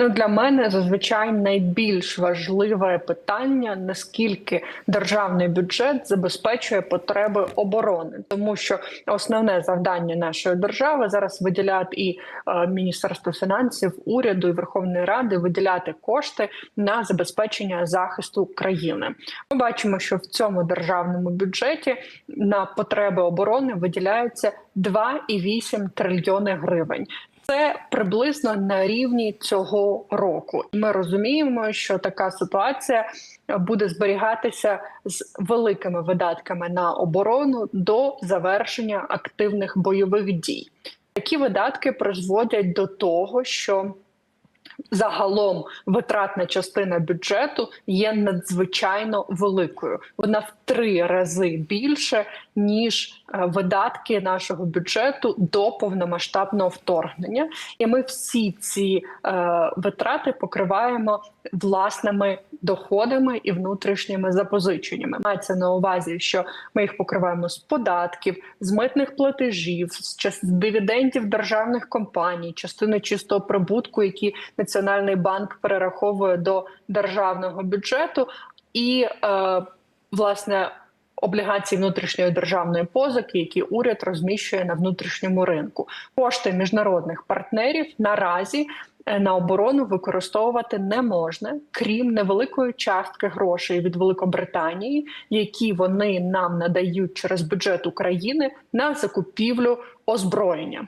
Ну, для мене зазвичай найбільш важливе питання наскільки державний бюджет забезпечує потреби оборони, тому що основне завдання нашої держави зараз виділяти і е, Міністерство фінансів, уряду і Верховної Ради виділяти кошти на забезпечення захисту країни. Ми бачимо, що в цьому державному бюджеті на потреби оборони виділяється 2,8 трильйони гривень. Це приблизно на рівні цього року. Ми розуміємо, що така ситуація буде зберігатися з великими видатками на оборону до завершення активних бойових дій. Такі видатки призводять до того, що Загалом витратна частина бюджету є надзвичайно великою. Вона в три рази більше ніж е, видатки нашого бюджету до повномасштабного вторгнення. І ми всі ці е, витрати покриваємо власними доходами і внутрішніми запозиченнями. Мається на увазі, що ми їх покриваємо з податків, з митних платежів, з дивідендів державних компаній, частини чистого прибутку, які Національний банк перераховує до державного бюджету, і е, власне облігації внутрішньої державної позики, які уряд розміщує на внутрішньому ринку. Кошти міжнародних партнерів наразі е, на оборону використовувати не можна, крім невеликої частки грошей від Великобританії, які вони нам надають через бюджет України на закупівлю озброєння.